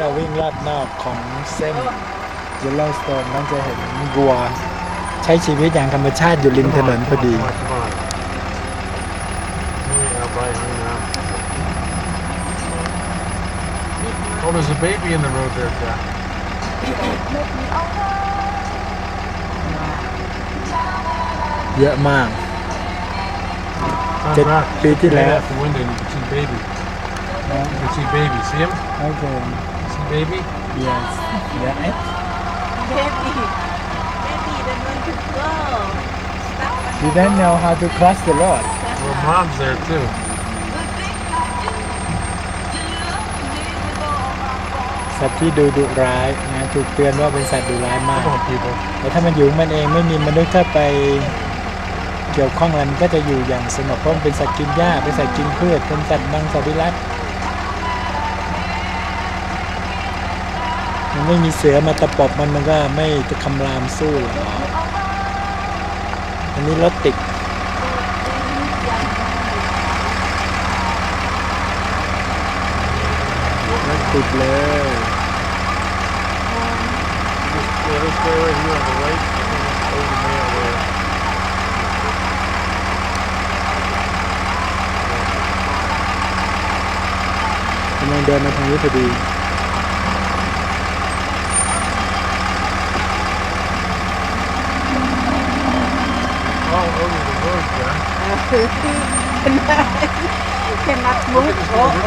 เราวิ่งลอดนอกของเส้นเยลโลสโตนต้องจะเห็นวัว ใช้ชีวิตอย่างธรรมชาติอยู่ริมถนนพอดี Come on, come on. Yeah, bye, hang on. Oh, there's a baby in the road there, Jack. เยอะมาก Turn Get- back. beat it Look out. out the window and you can see baby. นะ You can see baby. See him? โอเค See baby? yes yeah eh? Baby, baby, then when to go? Stop you don't know how to cross the road Well, mom's there too. สัตว์ที่ดูดุร้ายนะถูกเตือนว่าเป็นสัตว์ดุร้ายมาก Come on, people. แต่ถ้ามันอยู่ของมันเองไม่มีมนุษย์เข้าไปเกี่ยวข้องอะไรมันก็จะอยู่อย่างสงบเพราะมันเป็นสัตว์กินหญ้าเป็นสัตว์กินพืชเป็นสัตว์มังสวิรัต มันไม่มีเสือมาตะปบมันมันก็ไม่จะคำรามสู้หรอกอันนี้รถติดรถติดเลย Yeah, this guy right here on the right. Over there, there. กำลังเดินมาทางนี้พอดี Oh, เป็นนักมุกโอ้โห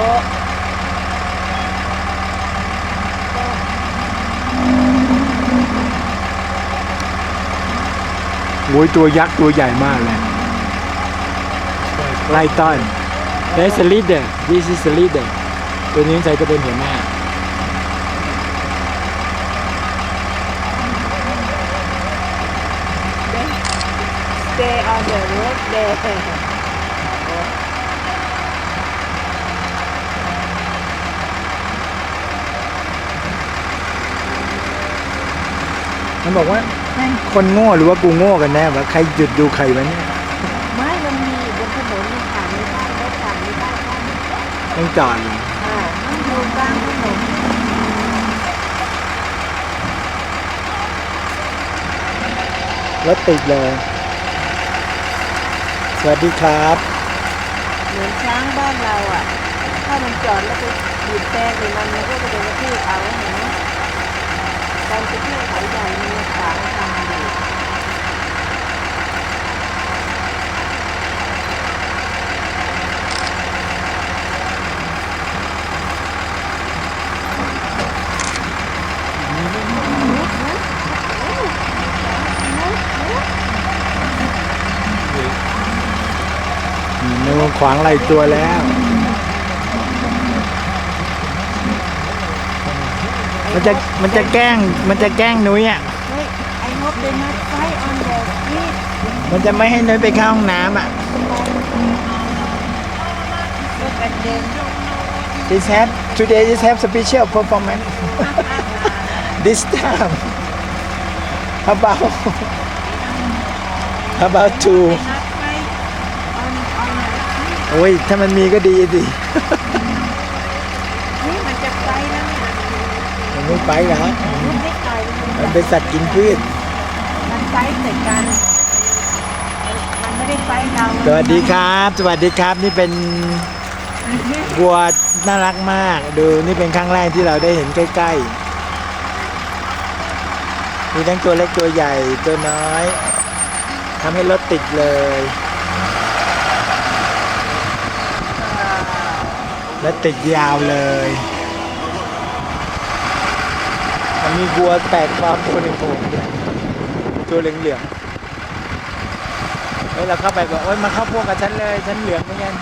หมูตัวยักษ์ตัวใหญ่มากเลยไลตัน That's the leader this is leader ตัวนี้ใส่จะเป็นหัวหน้า Stay on the road there. มันบอกว่าแม่งคนโง่หรือว่ากูโง่กันแน่วะใครหยุดดูใครวะเนี่ยไม่มันมีบนถนนมันผ่านไม่ได้รถผ่านไม่ได้ค่ะต้องจอดเลยอ่ามันอยู่กลางถนนรถติดเลย สวัสดีครับ เหมือนช้างบ้านเราอะ ถ้ามันจอดแล้วไปบีบแต่ใส่มันมันก็จะโดนกระทืบเอาเห็นไหมการไปเที่ยวเขาใหญ่มันมีขวางางอยู่นูขวางไหลตัวแล้วมันจะมันจะแกล้งมันจะแกล้งนุ้ยอะ I hope they not fight on the street มันจะไม่ให้นุ้ยไปเข้าห้องน้ำอะ look at them This have today is have special performance this time about about two not fight on on the street โอ้ย ถ้ามันมีก็ดีดินี่มันจะไปแล้วเนี่ยมันไม่ไปหรอกมันไม่ไปมันเป็นสัตว์กินพืช มันไปแต่กัน มันไม่ได้ไปเราสวัสดีครับ สวัสดีครับ นี่เป็นวัวน่ารักมาก ดูนี่เป็นครั้งแรกที่เราได้เห็นใกล้ๆ มีทั้งตัวเล็กตัวใหญ่ตัวน้อยทำให้รถติดเลย และติดยาวเลย มันมีวัวแปลกปลอมตัวหนึ่งผมตัวเหลืองๆเฮ้ยเราเข้าไปบอกโอ้ยมาเข้าพวกกับฉันเลย ฉันเหลืองเหมือนกัน